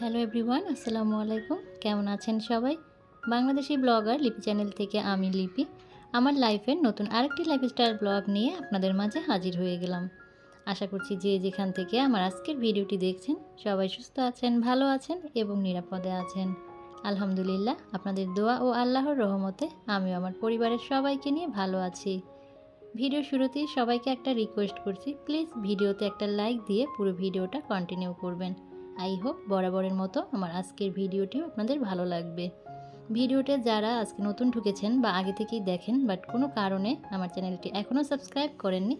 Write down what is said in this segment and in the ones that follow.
Hello everyone আসসালামু আলাইকুম। কেমন আছেন সবাই? বাংলাদেশি ব্লগার লিপি চ্যানেল থেকে আমি লিপি। আমার লাইফের নতুন আরেকটি লাইফস্টাইল ব্লগ নিয়ে আপনাদের মাঝে হাজির হয়ে গেলাম। আশা করছি যে যেখান থেকে আমার আজকের ভিডিওটি দেখছেন, সবাই সুস্থ আছেন, ভালো আছেন এবং নিরাপদে আছেন। আলহামদুলিল্লাহ, আপনাদের দোয়া ও আল্লাহর রহমতে আমিও আমার পরিবারের সবাইকে নিয়ে ভালো আছি। ভিডিও শুরুতেই সবাইকে একটা রিকোয়েস্ট করছি প্লিজ ভিডিওতে একটা লাইক দিয়ে পুরো ভিডিওটা কন্টিনিউ করবেন। আই হোপ বরাবরের মতো আমার আজকের ভিডিওটিও আপনাদের ভালো লাগবে। ভিডিওতে যারা আজকে নতুন ঢুকেছেন বা আগে থেকেই দেখেন, বাট কোনো কারণে আমার চ্যানেলটি এখনও সাবস্ক্রাইব করেননি,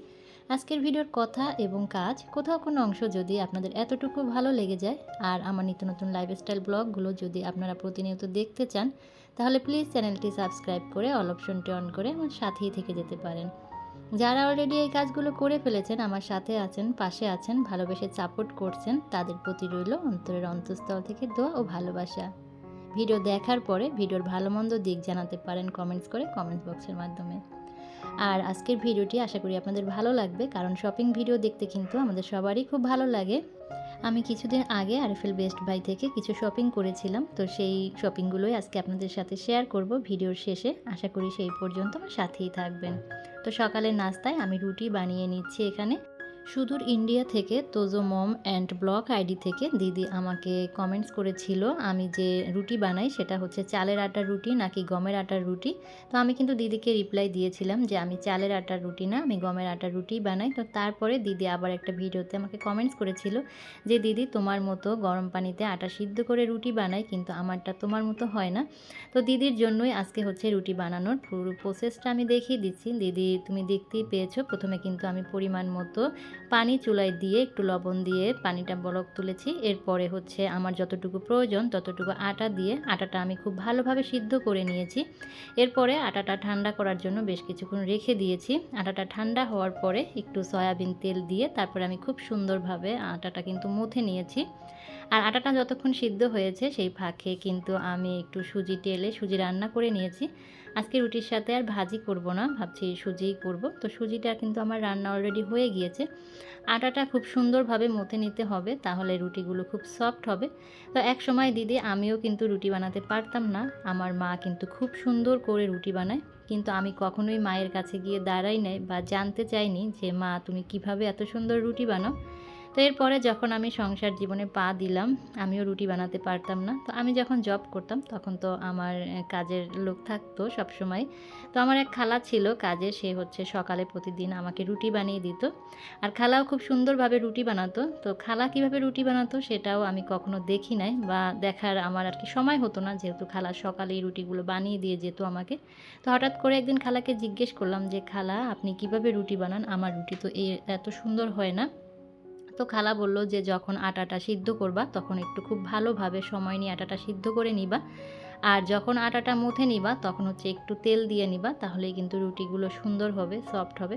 আজকের ভিডিওর কথা এবং কাজ, কোথাও কোনো অংশ যদি আপনাদের এতটুকু ভালো লেগে যায়, আর আমার নিত্য নতুন লাইফস্টাইল ব্লগগুলো যদি আপনারা প্রতিনিয়ত দেখতে চান, তাহলে প্লিজ চ্যানেলটি সাবস্ক্রাইব করে অল অপশনটি অন করে আমার সাথেই থেকে যেতে পারেন। যারা অলরেডি এই কাজগুলো করে ফেলেছেন, আমার সাথে আছেন, পাশে আছেন, ভালোবেসে সাপোর্ট করছেন, তাদের প্রতি রইল অন্তরের অন্তঃস্থল থেকে দোয়া ও ভালোবাসা। ভিডিও দেখার পরে ভিডিওর ভালো মন্দ দিক জানাতে পারেন কমেন্টস করে কমেন্টস বক্সের মাধ্যমে। আর আজকের ভিডিওটি আশা করি আপনাদের ভালো লাগবে, কারণ শপিং ভিডিও দেখতে কিন্তু আমাদের সবারই খুব ভালো লাগে। আমি কিছুদিন আগে আরএফএল বেস্ট বাই থেকে কিছু শপিং করেছিলাম, তো সেই শপিংগুলোই আজকে আপনাদের সাথে শেয়ার করব ভিডিওর শেষে। আশা করি সেই পর্যন্ত আমার সাথেই থাকবেন। তো সকালের নাস্তায় আমি রুটি বানিয়ে নিচ্ছি এখানে। সুদূর ইন্ডিয়া থেকে তোজো মম অ্যান্ড ব্লক আইডি থেকে দিদি আমাকে কমেন্টস করেছিল, আমি যে রুটি বানাই সেটা হচ্ছে চালের আটার রুটি নাকি গমের আটার রুটি? তো আমি কিন্তু দিদিকে রিপ্লাই দিয়েছিলাম যে, আমি চালের আটার রুটি না, আমি গমের আটার রুটি বানাই। তো তারপরে দিদি আবার একটা ভিডিওতে আমাকে কমেন্টস করেছিল যে, দিদি, তোমার মতো গরম পানিতে আটা সিদ্ধ করে রুটি বানাই, কিন্তু আমারটা তোমার মতো হয় না। তো দিদির জন্যই আজকে হচ্ছে রুটি বানানোর পুরো প্রসেসটা আমি দেখিয়ে দিচ্ছি। দিদি, তুমি দেখতেই পেয়েছ, প্রথমে কিন্তু আমি পরিমাণ মতো পানি চুলায় দিয়ে একটু লবণ দিয়ে পানিটা বলক তুলেছি। এরপরে হচ্ছে আমার যতটুকু প্রয়োজন, ততটুকু আটা দিয়ে আটাটা আমি খুব ভালোভাবে সিদ্ধ করে নিয়েছি। এরপরে আটাটা ঠান্ডা করার জন্য বেশ কিছুক্ষণ রেখে দিয়েছি। আটাটা ঠান্ডা হওয়ার পরে একটু সয়াবিন তেল দিয়ে তারপরে আমি খুব সুন্দরভাবে আটাটা কিন্তু মুথে নিয়েছি। আর আটাটা যতক্ষণ সিদ্ধ হয়েছে সেই ফাঁকে কিন্তু আমি একটু সুজি টেলে সুজি রান্না করে নিয়েছি। আজকে রুটির সাথে আর ভাজি করব না, ভাবছি সুজিই করব। তো সুজিটা কিন্তু আমার রান্না অলরেডি হয়ে গিয়েছে। আটাটা খুব সুন্দরভাবে মথে নিতে হবে, তাহলে রুটিগুলো খুব সফট হবে। তো এক সময় দিদি, আমিও কিন্তু রুটি বানাতে পারতাম না। আমার মা কিন্তু খুব সুন্দর করে রুটি বানায়। কিন্তু আমি কখনোই মায়ের কাছে গিয়ে দাঁড়াই নাই বা জানতে চাইনি যে, মা, তুমি কীভাবে এত সুন্দর রুটি বানাও? তো এরপরে যখন আমি সংসার জীবনে পা দিলাম, আমিও রুটি বানাতে পারতাম না। তো আমি যখন জব করতাম, তখন তো আমার কাজের লোক থাকতো সব সময় তো আমার এক খালা ছিল কাজে, সে হচ্ছে সকালে প্রতিদিন আমাকে রুটি বানিয়ে দিত। আর খালাও খুব সুন্দরভাবে রুটি বানাতো। তো খালা কীভাবে রুটি বানাতো সেটাও আমি কখনো দেখি নাই বা দেখার আমার আর কি সময় হতো না, যেহেতু খালা সকালে এই রুটিগুলো বানিয়ে দিয়ে যেত আমাকে। তো হঠাৎ করে একদিন খালাকে জিজ্ঞেস করলাম যে, খালা, আপনি কীভাবে রুটি বানান? আমার রুটি তো এত সুন্দর হয় না। তো খালা বলল যে, যখন আটাটা সিদ্ধ করবা, তখন একটু খুব ভালোভাবে সময় নিয়ে আটাটা সিদ্ধ করে নিবা। আর যখন আটাটা মুথে নিবা, তখন হচ্ছে একটু তেল দিয়ে নিবা, তাহলেই কিন্তু রুটিগুলো সুন্দর হবে, সফট হবে।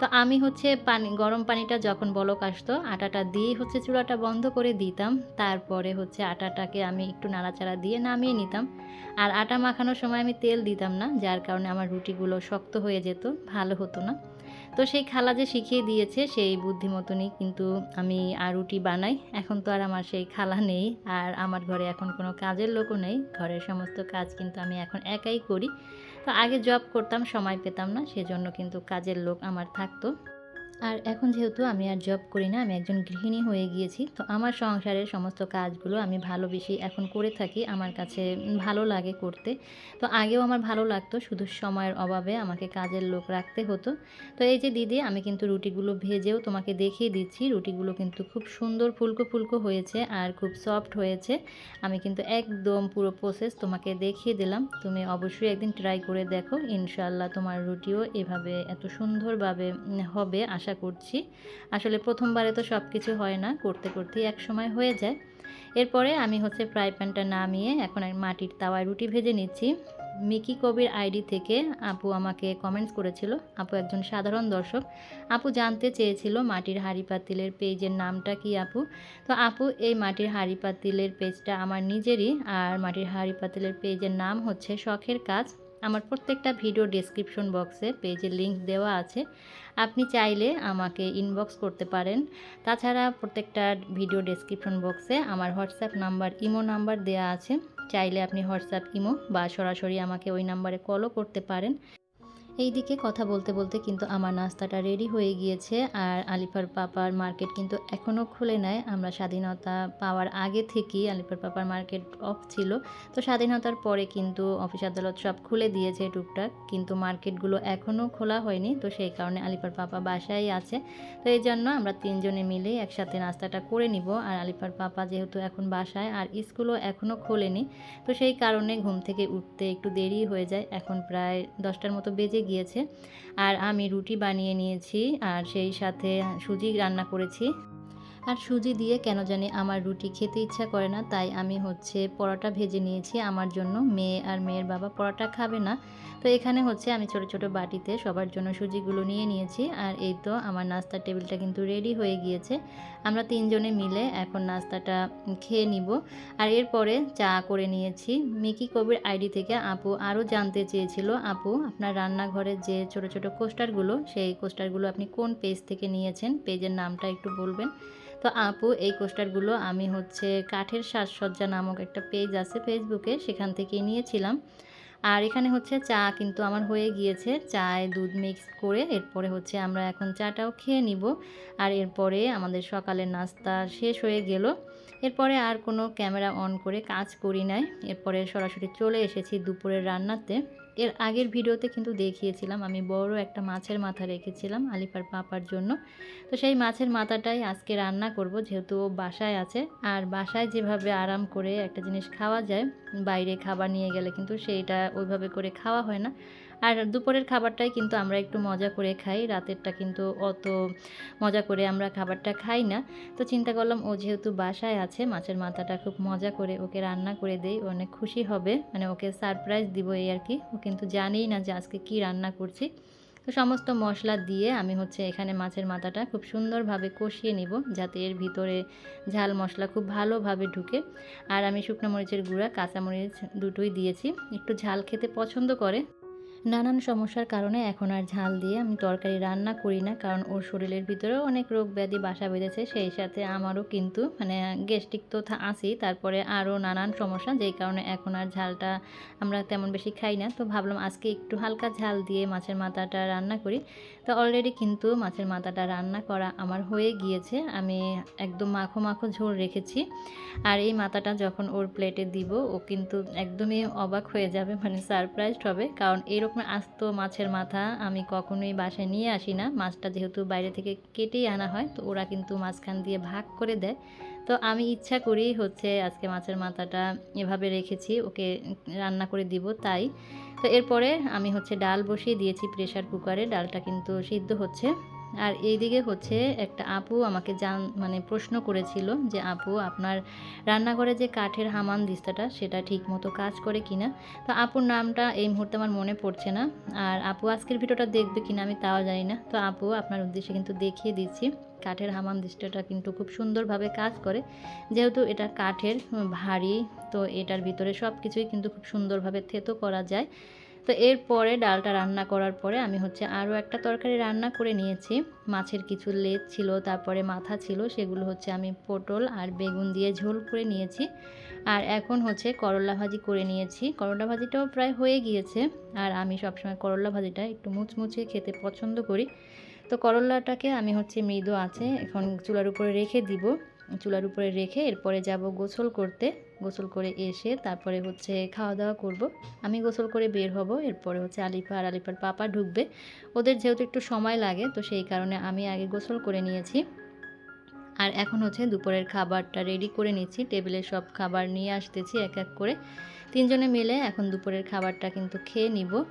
তো আমি হচ্ছে পানি, গরম পানিটা যখন বলক আসতো, আটাটা দিয়েই হচ্ছে চুলাটা বন্ধ করে দিতাম। তারপরে হচ্ছে আটাটাকে আমি একটু নাড়াচাড়া দিয়ে নামিয়ে নিতাম। আর আটা মাখানোর সময় আমি তেল দিতাম না, যার কারণে আমার রুটিগুলো শক্ত হয়ে যেত, ভালো হতো না। তো সেই খালা যে শিখিয়ে দিয়েছে সেই বুদ্ধিমতনই কিন্তু আমি আর রুটি বানাই। এখন তো আর আমার সেই খালা নেই আর আমার ঘরে এখন কোনো কাজের লোকও নেই। ঘরের সমস্ত কাজ কিন্তু আমি এখন একাই করি। তো আগে জব করতাম, সময় পেতাম না, সেজন্য কিন্তু কাজের লোক আমার থাকতো। আর এখন যেহেতু আমি আর জব করি না, আমি একজন গৃহিণী হয়ে গিয়েছি, তো আমার সংসারের সমস্ত কাজগুলো আমি ভালোবেসে এখন করে থাকি, আমার কাছে ভালো লাগে করতে। তো আগেও আমার ভালো লাগতো, শুধু সময়ের অভাবে আমাকে কাজের লোক রাখতে হতো। তো এই যে দিদি, আমি কিন্তু রুটিগুলো ভেজেও তোমাকে দেখিয়ে দিচ্ছি, রুটিগুলো কিন্তু খুব সুন্দর ফুলকো ফুলকো হয়েছে আর খুব সফট হয়েছে। আমি কিন্তু একদম পুরো প্রসেস তোমাকে দেখিয়ে দিলাম, তুমি অবশ্যই একদিন ট্রাই করে দেখো ইনশাল্লাহ তোমার রুটিও এভাবে এত সুন্দরভাবে হবে, আশা আশা করছি। আসলে প্রথমবারে তো সব কিছু হয় না, করতে করতেই এক সময় হয়ে যায়। এরপরে আমি হচ্ছে ফ্রাই প্যানটা নামিয়ে এখন মাটির তাওয়ায় রুটি ভেজে নিচ্ছি। মিকি কবির আইডি থেকে আপু আমাকে কমেন্টস করেছিল, আপু একজন সাধারণ দর্শক। আপু জানতে চেয়েছিল মাটির হাঁড়ি পাতিলের পেজের নামটা কি আপু? তো আপু, এই মাটির হাঁড়ি পাতিলের পেজটা আমার নিজেরই, আর মাটির হাঁড়ি পাতিলের পেজের নাম হচ্ছে শখের কাজ। আমার প্রত্যেকটা ভিডিও ডেসক্রিপশন বক্সে পেজের লিঙ্ক দেওয়া আছে। আপনি চাইলে আমাকে ইনবক্স করতে পারেন। তাছাড়া প্রত্যেকটা ভিডিও ডেসক্রিপশন বক্সে আমার হোয়াটসঅ্যাপ নাম্বার ইমো নাম্বার দেওয়া আছে। চাইলে আপনি হোয়াটসঅ্যাপ ইমো বা সরাসরি আমাকে ওই নাম্বারে কলও করতে পারেন। এই দিকে কথা বলতে বলতে কিন্তু আমার নাস্তাটা রেডি হয়ে গিয়েছে আর আলিফার পাপার মার্কেট কিন্তু এখনও খুলে নেয় আমরা স্বাধীনতা পাওয়ার আগে থেকেই আলিফার পাপার মার্কেট অফ ছিল। তো স্বাধীনতার পরে কিন্তু অফিস আদালত সব খুলে দিয়েছে টুকটাক, কিন্তু মার্কেটগুলো এখনও খোলা হয়নি। তো সেই কারণে আলিফার পাপা বাসায় আছে। তো এই জন্য আমরা তিনজনে মিলেই একসাথে নাস্তাটা করে নিব। আর আলিফার পাপা যেহেতু এখন বাসায় আর স্কুলও এখনও খোলেনি, তো সেই কারণে ঘুম থেকে উঠতে একটু দেরি হয়ে যায়। এখন প্রায় দশটার মতো বেজে গিয়েছে। আর আমি রুটি বানিয়ে নিয়েছি, আর সেই সাথে সুজি রান্না করেছি। আর সুজি দিয়ে কেন জানি আমার রুটি খেতে ইচ্ছা করে না, তাই আমি হচ্ছে পরোটা ভেজে নিয়েছি আমার জন্য। মেয়ে আর মেয়ের বাবা পরোটা খাবে না। তো এখানে হচ্ছে আমি ছোট ছোট বাটিতে সবার জন্য সুজিগুলো নিয়ে নিয়েছি। আর এই তো আমার নাস্তার টেবিলটা কিন্তু রেডি হয়ে গিয়েছে। আমরা তিনজনে মিলে এখন নাস্তাটা খেয়ে নিব। আর এরপরে চা করে নিয়েছি। মিকি কবির আইডি থেকে আপু আরও জানতে চেয়েছিল, আপু, আপনার রান্নাঘরের যে ছোট ছোট কোস্টারগুলো, সেই কোস্টারগুলো আপনি কোন পেজ থেকে নিয়েছেন? পেজের নামটা একটু বলবেন? তো আপু, এই কোস্টারগুলো আমি হচ্ছে কাঠের সাজসজ্জা নামক একটা পেজ আছে ফেসবুকে, সেখান থেকে নিয়েছিলাম। আর এখানে হচ্ছে চা কিন্তু আমার হয়ে গিয়েছে। চায় দুধ মিক্স করে এরপরে হচ্ছে আমরা এখন চাটাও খেয়ে নিব। আর এরপরে আমাদের সকালের নাস্তা শেষ হয়ে গেল। এরপরে আর কোনো ক্যামেরা অন করে কাজ করি নাই। এরপরে সরাসরি চলে এসেছি দুপুরের রান্নাতে। এর আগের ভিডিওতে কিন্তু দেখিয়েছিলাম, আমি বড় একটা মাছের মাথা রেখেছিলাম আলিফার পাপার জন্য। তো সেই মাছের মাথাটাই আজকে রান্না করব, যেহেতু ও বাসায় আছে। আর বাসায় যেভাবে আরাম করে একটা জিনিস খাওয়া যায়, বাইরে খাবার নিয়ে গেলে কিন্তু সেইটা ওইভাবে করে খাওয়া হয় না। আর দুপুরের খাবারটাই কিন্তু আমরা একটু মজা করে খাই। রাতেরটা কিন্তু অত মজা করে আমরা খাবারটা খাই না। তো চিন্তা করলাম, ও যেহেতু বাসায় আছে, মাছের মাথাটা খুব মজা করে ওকে রান্না করে দেই অনেক খুশি হবে। মানে ওকে সারপ্রাইজ দিব এই আর কি। ও কিন্তু জানেই না যে আজকে কি রান্না করছি। তো সমস্ত মশলা দিয়ে আমি হচ্ছে এখানে মাছের মাথাটা খুব সুন্দরভাবে কষিয়ে নিব, যাতে এর ভিতরে ঝাল মশলা খুব ভালোভাবে ঢুকে। আর আমি শুকনো মরিচের গুঁড়া, কাঁচামরিচ দুটোই দিয়েছি। একটু ঝাল খেতে পছন্দ করে। নানান সমস্যার কারণে এখন আর ঝাল দিয়ে আমি তরকারি রান্না করি না, কারণ ওর শরীরের ভিতরেও অনেক রোগ ব্যাধি, বাসা বেঁধেছে। সেই সাথে আমারও কিন্তু মানে গ্যাস্ট্রিক তো আছেই, তারপরে আরও নানান সমস্যা, যেই কারণে এখন আর ঝালটা আমরা তেমন বেশি খাই না। তো ভাবলাম আজকে একটু হালকা ঝাল দিয়ে মাছের মাথাটা রান্না করি। তো অলরেডি কিন্তু মাছের মাথাটা রান্না করা আমার হয়ে গিয়েছে। আমি একদম মাখো মাখো ঝোল রেখেছি। আর এই মাথাটা যখন ওর প্লেটে দিব, ও কিন্তু একদমই অবাক হয়ে যাবে মানে সারপ্রাইজড হবে, কারণ এরকম আস্ত মাছের মাথা আমি কখনোই বাসায় নিয়ে আসি না। মাছটা যেহেতু বাইরে থেকে কেটেই আনা হয়, তো ওরা কিন্তু মাঝখান দিয়ে ভাগ করে দেয়। তো আমি ইচ্ছা করি হচ্ছে আজকে মাছের মাথাটা এভাবে রেখেছি, ওকে রান্না করে দিব তাই। তো এরপরে আমি হচ্ছে ডাল বসিয়ে দিয়েছি প্রেশার কুকারে, ডালটা কিন্তু সিদ্ধ হচ্ছে। আর এইদিকে হচ্ছে একটা আপু আমাকে জান মানে প্রশ্ন করেছিল যে, আপু, আপনার রান্নাঘরে যে কাঠের হামান দিস্তাটা, সেটা ঠিক মতো কাজ করে কিনা? তো আপুর নামটা এই মুহূর্তে আমার মনে পড়ছে না। আর আপু আজকের ভিডিওটা দেখবে কিনা আমি তাও জানি না। তো আপু, আপনার উদ্দেশ্যে কিন্তু দেখিয়ে দিচ্ছি, কাঠের হামাম দৃষ্টিটা কিন্তু খুব সুন্দরভাবে কাজ করে। যেহেতু এটা কাঠের ভারী, তো এটার ভিতরে সব কিছুই কিন্তু খুব সুন্দরভাবে থেতো করা যায়। তো এরপরে ডালটা রান্না করার পরে আমি হচ্ছে আরও একটা তরকারি রান্না করে নিয়েছি। মাছের কিছু লেজ ছিল, তারপরে মাথা ছিল, সেগুলো হচ্ছে আমি পটল আর বেগুন দিয়ে ঝোল করে নিয়েছি। আর এখন হচ্ছে করলা ভাজি করে নিয়েছি। করলা ভাজিটাও প্রায় হয়ে গিয়েছে আর আমি সবসময় করলা ভাজিটা একটু মুচমুচে খেতে পছন্দ করি। তো করলাটাকে আমি হচ্ছে মৃদু আছে এখন চুলার উপরে রেখে দিব। চুলার উপরে রেখে এরপরে যাব গোসল করতে। গোসল করে এসে তারপরে হচ্ছে খাওয়া দাওয়া করব। আমি গোসল করে বের হব, এরপরে হচ্ছে আলিফা আর আলিফার পাপা ঢুকবে। ওদের যেহেতু একটু সময় লাগে, তো সেই কারণে আমি আগে গোসল করে নিয়েছি। আর এখন হচ্ছে দুপুরের খাবারটা রেডি করে নিচ্ছি। টেবিলে সব খাবার নিয়ে আসতেছি এক এক করে। তিনজনে মিলে এখন দুপুরের খাবারটা কিন্তু খেয়ে নিব।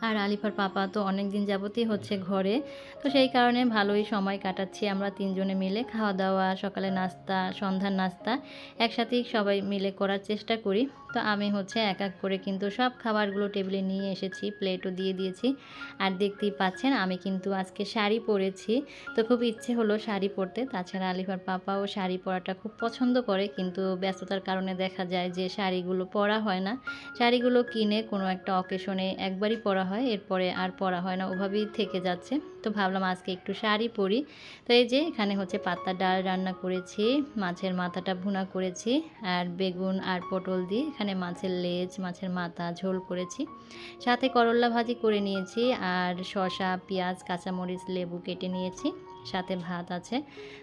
আর আলিফার পাপা তো অনেক দিন যাবতই হচ্ছে ঘরে। তো সেই কারণে ভালোই সময় কাটাচ্ছি আমরা তিনজনে মিলে। খাওয়া দাওয়া, সকালে নাস্তা, সন্ধ্যার নাস্তা একসাথেই সবাই মিলে করার চেষ্টা করি। তো আমি হচ্ছে এক এক করে কিন্তু সব খাবারগুলো টেবিলে নিয়ে এসেছি, প্লেটও দিয়ে দিয়েছি। আর দেখতেই পাচ্ছেন আমি কিন্তু আজকে শাড়ি পরেছি। তো খুব ইচ্ছে হলো শাড়ি পরতে। তাছাড়া আলিফার পাপাও শাড়ি পরাটা খুব পছন্দ করে। কিন্তু ব্যস্ততার কারণে দেখা যায় যে শাড়িগুলো পরা হয় না। শাড়িগুলো কিনে কোনো একটা অকেশনে একবারই পরা হয়। এরপরে আর পরা হয় না, ওভাবেই থেকে যাচ্ছে। তো ভাবলাম আজকে একটু শাড়ি পরি। তো এই যে এখানে হচ্ছে পাত্তা ডাল রান্না করেছি, মাছের মাথাটা ভুনা করেছি, আর বেগুন আর পটল দিয়ে এখানে মাছের লেজ, মাছের মাথা, ঝোল করেছি। সাথে করল্লা ভাজি করে নিয়েছি আর শসা, পেঁয়াজ, কাঁচামরিচ, লেবু কেটে নিয়েছি। সাথে ভাত আছে।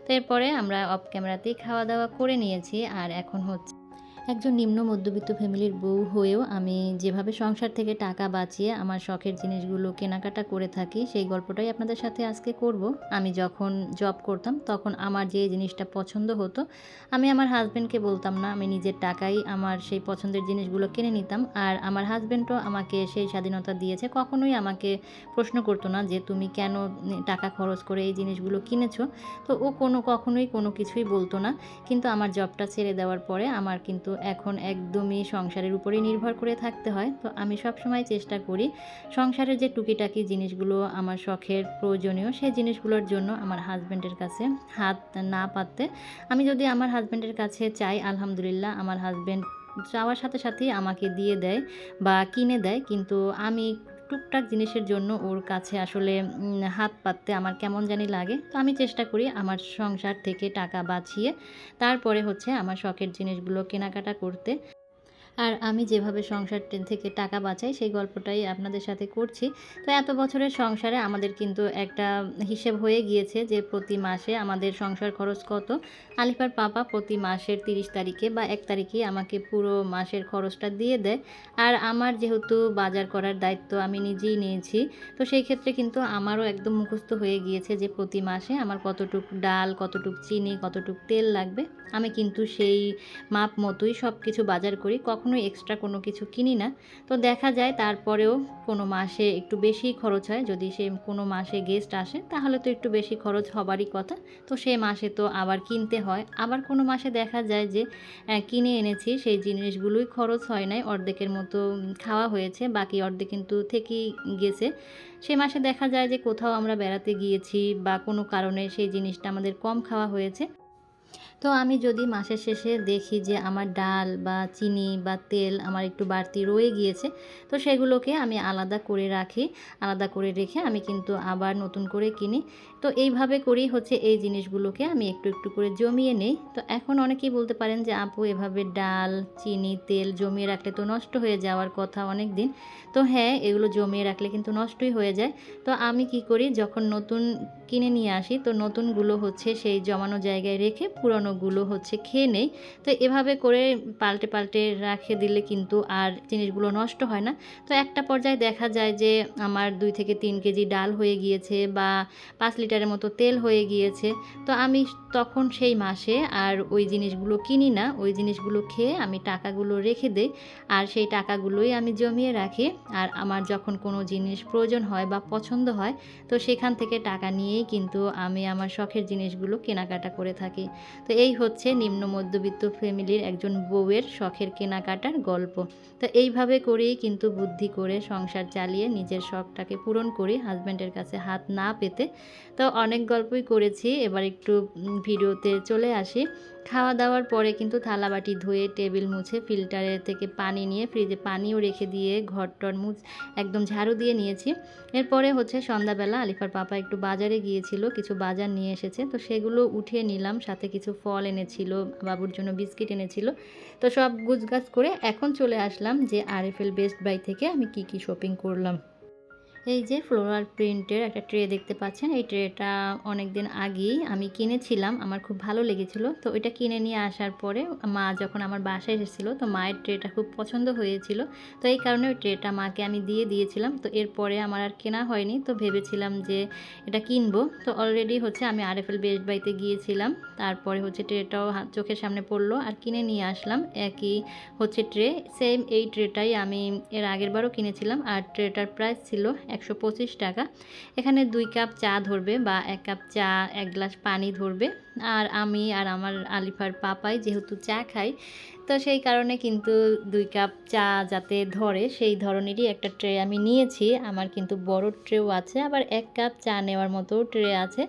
তো এরপরে আমরা অফ ক্যামেরাতেই খাওয়া দাওয়া করে নিয়েছি আর এখন হচ্ছে একজন নিম্ন মধ্যবিত্ত ফ্যামিলির বউ হয়েও আমি যেভাবে সংসার থেকে টাকা বাঁচিয়ে আমার শখের জিনিসগুলো কেনাকাটা করে থাকি, সেই গল্পটাই আপনাদের সাথে আজকে করব। আমি যখন জব করতাম, তখন আমার যে জিনিসটা পছন্দ হতো, আমি আমার হাজব্যান্ডকে বলতাম না, আমি নিজের টাকাই আমার সেই পছন্দের জিনিসগুলো কিনে নিতাম। আর আমার হাজব্যান্ডও আমাকে সেই স্বাধীনতা দিয়েছে, কখনোই আমাকে প্রশ্ন করতো না যে, তুমি কেন টাকা খরচ করে এই জিনিসগুলো কিনেছো? তো ও কোনো কখনোই কোনো কিছুই বলতো না। কিন্তু আমার জবটা ছেড়ে দেওয়ার পরে আমার কিন্তু এখন একদমই সংসারের উপরেই নির্ভর করে থাকতে হয়। তো আমি সবসময় চেষ্টা করি সংসারের যে টুকিটাকি জিনিসগুলো আমার শখের প্রয়োজনীয়, সেই জিনিসগুলোর জন্য আমার হাজব্যান্ডের কাছে হাত না পাততে। আমি যদি আমার হাজব্যান্ডের কাছে চাই, আলহামদুলিল্লাহ আমার হাজব্যান্ড চাওয়ার সাথে সাথেই আমাকে দিয়ে দেয় বা কিনে দেয়। কিন্তু আমি টুকটাক জিনিসের জন্য ওর কাছে আসলে হাত পাততে আমার কেমন জানি লাগে। তো আমি চেষ্টা করি আমার সংসার থেকে টাকা বাঁচিয়ে, তারপরে হচ্ছে আমার শখের জিনিসগুলো কেনাকাটা করতে। আর আমি যেভাবে সংসার থেকে টাকা বাঁচাই, সেই গল্পটাই আপনাদের সাথে করছি। তো এত বছরের সংসারে আমাদের কিন্তু একটা হিসেব হয়ে গিয়েছে যে প্রতি মাসে আমাদের সংসার খরচ কত। আলিফার পাপা প্রতি মাসের তিরিশ তারিখে বা এক তারিখে আমাকে পুরো মাসের খরচটা দিয়ে দেয়। আর আমার যেহেতু বাজার করার দায়িত্ব আমি নিজেই নিয়েছি, তো সেই ক্ষেত্রে কিন্তু আমারও একদম মুখস্থ হয়ে গিয়েছে যে প্রতি মাসে আমার কতটুক ডাল, কতটুক চিনি, কতটুক তেল লাগবে। আমি কিন্তু সেই মাপ মতোই সব কিছু বাজার করি কখনোই এক্সট্রা কোনো কিছু কিনি না। তো দেখা যায় তারপরেও কোনো মাসে একটু বেশি খরচ হয়। যদি সে কোনো মাসে গেস্ট আসে, তাহলে তো একটু বেশি খরচ হবারই কথা। তো সে মাসে তো আবার কিনতে হয়। আবার কোনো মাসে দেখা যায় যে কিনে এনেছি, সেই জিনিসগুলোই খরচ হয় নাই। অর্ধেকের মতো খাওয়া হয়েছে। বাকি অর্ধেক কিন্তু থেকেই গেছে। সে মাসে দেখা যায় যে কোথাও আমরা বেড়াতে গিয়েছি বা কোনো কারণে সেই জিনিসটা আমাদের কম খাওয়া হয়েছে। তো আমি যদি মাসের শেষে দেখি যে আমার ডাল বা চিনি বা তেল আমার একটু বাড়তি রয়ে গিয়েছে, তো সেগুলোকে আমি আলাদা করে রাখি, আলাদা করে রেখে আমি কিন্তু আবার নতুন করে কিনি। তো এইভাবে করেই হচ্ছে এই জিনিসগুলোকে আমি একটু একটু করে জমিয়ে নেই। তো এখন অনেকেই বলতে পারেন যে, আপু, এভাবে ডাল, চিনি, তেল জমিয়ে রাখলে তো নষ্ট হয়ে যাওয়ার কথা অনেক দিন। তো হ্যাঁ এগুলো জমিয়ে রাখলে কিন্তু নষ্টই হয়ে যায়। তো আমি কি করি, যখন নতুন কিনে নিয়ে আসি, তো নতুনগুলো হচ্ছে সেই জমানো জায়গায় রেখে পুরনোগুলো হচ্ছে, খেয়ে নেই। তো এভাবে করে পাল্টে পাল্টে রাখে দিলে কিন্তু আর জিনিসগুলো নষ্ট হয় না। তো একটা পর্যায়ে দেখা যায় যে আমার দুই থেকে তিন কেজি ডাল হয়ে গিয়েছে বা পাঁচ লিটারের মতো তেল হয়ে গিয়েছে। তো আমি তখন সেই মাসে আর ওই জিনিসগুলো কিনি না, ওই জিনিসগুলো খেয়ে আমি টাকাগুলো রেখে দেই। আর সেই টাকাগুলোই আমি জমিয়ে রাখি। আর আমার যখন কোনো জিনিস প্রয়োজন হয় বা পছন্দ হয়, তো সেখান থেকে টাকা নিয়েই কিন্তু আমি আমার শখের জিনিসগুলো কেনাকাটা করে থাকি। তো এই হচ্ছে নিম্ন মধ্যবিত্ত ফ্যামিলির একজন বউয়ের শখের কেনাকাটার গল্প। তো এইভাবে করেই কিন্তু বুদ্ধি করে সংসার চালিয়ে নিজের শখটাকে পূরণ করি হাজব্যান্ডের কাছে হাত না পেতে তো অনেক গল্পই করেছি। এবার একটু ভিডিওতে চলে আসি। খাওয়া দাওয়ার পরে কিন্তু থালা বাটি ধুয়ে টেবিল মুছে ফিল্টারের থেকে পানি নিয়ে ফ্রিজে পানিও রেখে দিয়ে ঘরটর মুছ, একদম ঝাড়ু দিয়ে নিয়েছি। এরপরে হচ্ছে সন্ধ্যাবেলা আলিফার পাপা একটু বাজারে গিয়েছিল, কিছু বাজার নিয়ে এসেছে, তো সেগুলো উঠিয়ে নিলাম, সাথে কিছু ফল এনেছিল, বাবুর জন্য বিস্কিট এনেছিল, তো সব গুছগাছ করে এখন চলে আসলাম যে আরএফএল বেস্ট বাই থেকে আমি কি কি শপিং করলাম। এই যে ফ্লোরাল প্রিন্টের একটা ট্রে দেখতে পাচ্ছেন, এই ট্রেটা অনেক দিন আগেই আমি কিনেছিলাম, আমার খুব ভালো লেগেছিলো। তো ওইটা কিনে নিয়ে আসার পরে মা যখন আমার বাসায় এসেছিল, তো মায়ের ট্রেটা খুব পছন্দ হয়েছিল। তো এই কারণে ওই ট্রেটা মাকে আমি দিয়ে দিয়েছিলাম। তো এরপরে আমার আর কেনা হয়নি, তো ভেবেছিলাম যে এটা কিনবো। তো অলরেডি হচ্ছে আমি আরএফএল বেস্ট বাইতে গিয়েছিলাম, তারপরে হচ্ছে ট্রেটাও চোখের সামনে পড়ল আর কিনে নিয়ে আসলাম। একই হচ্ছে ট্রে সেম এই ট্রেটাই আমি এর আগের বারও কিনেছিলাম আর ট্রেটার প্রাইস ছিল একশো পঁচিশ টাকা। এখানে দুই কাপ চা ধরবে বা এক কাপ চা, এক গ্লাস পানি ধরবে। আর আমি আর আমার আলিফার পাপাই যেহেতু চা খাই, তো সেই কারণে কিন্তু দুই কাপ চা যাতে ধরে, সেই ধরনেরই একটা ট্রে আমি নিয়েছি। আমার কিন্তু বড় ট্রেও আছে, আবার এক কাপ চা নেওয়ার মতো ট্রে আছে।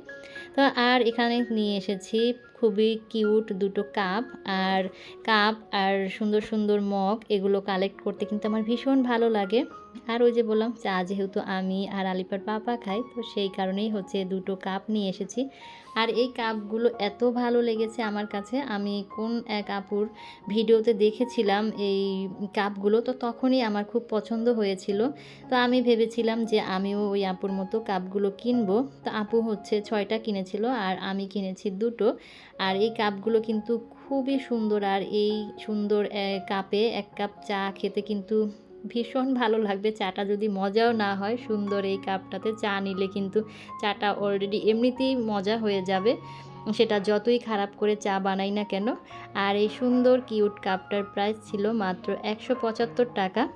তো আর এখানে নিয়ে এসেছি খুবই কিউট দুটো কাপ। আর কাপ আর সুন্দর সুন্দর মগ, এগুলো কালেক্ট করতে কিন্তু আমার ভীষণ ভালো লাগে। আর ওই যে বললাম, চা যেহেতু আমি আর আলিপার পাপা খাই, তো সেই কারণেই হচ্ছে দুটো কাপ নিয়ে এসেছি। আর এই কাপগুলো এত ভালো লেগেছে আমার কাছে, আমি কোন এক আপুর ভিডিওতে দেখেছিলাম এই কাপগুলো তো তখনই আমার খুব পছন্দ হয়েছিল। তো আমি ভেবেছিলাম যে আমিও ওই আপুর মতো কাপগুলো কিনবো। তো আপু হচ্ছে ছয়টা কিনেছিল আর আমি কিনেছি দুটো। আর এই কাপগুলো কিন্তু খুবই সুন্দর, আর এই সুন্দর কাপে এক কাপ চা খেতে কিন্তু ভীষণ ভালো লাগবে। চাটা যদি মজাও না হয়, সুন্দর এই কাপটাতে চা নিলে কিন্তু চাটা অলরেডি এমনিতেই মজা হয়ে যাবে। সেটা যতই খারাপ করে চা বানাই না কেন। আর এই সুন্দর কিউট কাপটার প্রাইস ছিল মাত্র একশো পঁচাত্তর টাকা।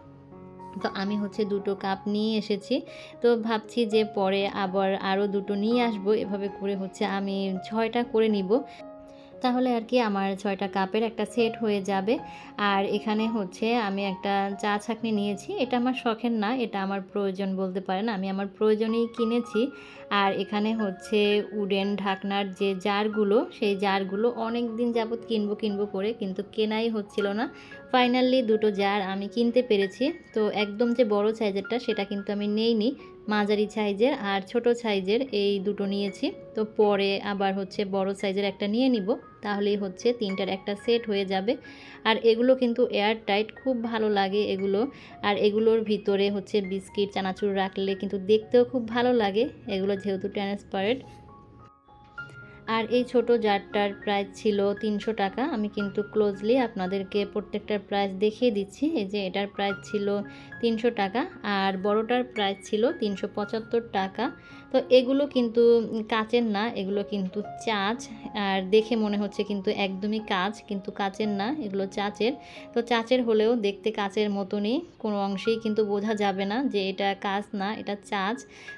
তো আমি হচ্ছে দুটো কাপ নিয়ে এসেছি। তো ভাবছি যে পরে আবার আরও দুটো নিয়ে আসব। এভাবে করে হচ্ছে আমি ছয়টা করে নিব। তাহলে আর কি আমার ছয়টা কাপের একটা সেট হয়ে যাবে। আর এখানে হচ্ছে আমি একটা চা ছাকনি নিয়েছি। এটা আমার শখের না, এটা আমার প্রয়োজন বলতে পারেন। আমি আমার প্রয়োজনেই কিনেছি। আর এখানে হচ্ছে উডেন ঢাকনার যে জারগুলো, সেই জারগুলো অনেক দিন যাবৎ কিনবো কিনবো করে কিন্তু কেনাই হচ্ছিল না। ফাইনালি দুটো জার আমি কিনতে পেরেছি। তো একদম যে বড় সাইজেরটা সেটা কিন্তু আমি নেইনি। মাঝারি সাইজের আর ছোট সাইজের এই দুটো নিয়েছি। তো পরে আবার হচ্ছে বড় সাইজের একটা নিয়ে নিব। তাহলেই হচ্ছে তিনটার একটা সেট হয়ে যাবে। আর এগুলো কিন্তু এয়ার টাইট খুব ভালো লাগে এগুলো। আর এগুলোর ভিতরে হচ্ছে বিস্কিট, চানাচুর রাখলে কিন্তু দেখতেও খুব ভালো লাগে। এগুলো যেহেতু ট্রান্সপারেন্ট। আর এই ছোট জারটার প্রাইস ছিল তিনশো টাকা। আমি কিন্তু ক্লোজলি আপনাদেরকে প্রত্যেকটার প্রাইস দেখিয়ে দিচ্ছি। এই যে এটার প্রাইস ছিল তিনশো টাকা। আর বড়টার প্রাইস ছিল তিনশো পঁচাত্তর টাকা। তো এগুলো কিন্তু কাচের না, এগুলো কিন্তু চাচ। আর দেখে মনে হচ্ছে কিন্তু একদমই কাচ, কিন্তু কাচের না, এগুলো চাচের। তো চাচের হলেও দেখতে কাচের মতনই, কোনো অংশেই কিন্তু বোঝা যাবে না যে এটা কাচ না, এটা চাচ।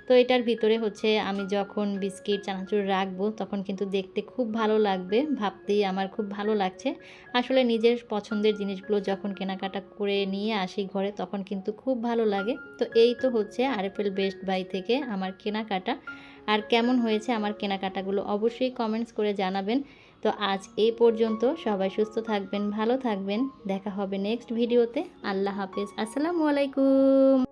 তো এটার ভিতরে হচ্ছে আমি যখন বিস্কিট, চানাচুর রাখব, তখন কিন্তু দেখতে খুব ভালো লাগবে, ভাবতেই আমার খুব ভালো লাগছে। আসলে নিজের পছন্দের জিনিসগুলো যখন কেনাকাটা করে নিয়ে আসি ঘরে, তখন কিন্তু খুব ভালো লাগে। তো এই তো হচ্ছে আরএফএল বেস্ট বাই থেকে আমার কেনাকাটা আর কেমন হয়েছে আমার কেনাকাটাগুলো অবশ্যই কমেন্টস করে জানাবেন। তো আজ এই পর্যন্ত সবাই সুস্থ থাকবেন, ভালো থাকবেন। দেখা হবে নেক্সট ভিডিওতে আল্লাহ হাফেজ। আসসালামু আলাইকুম।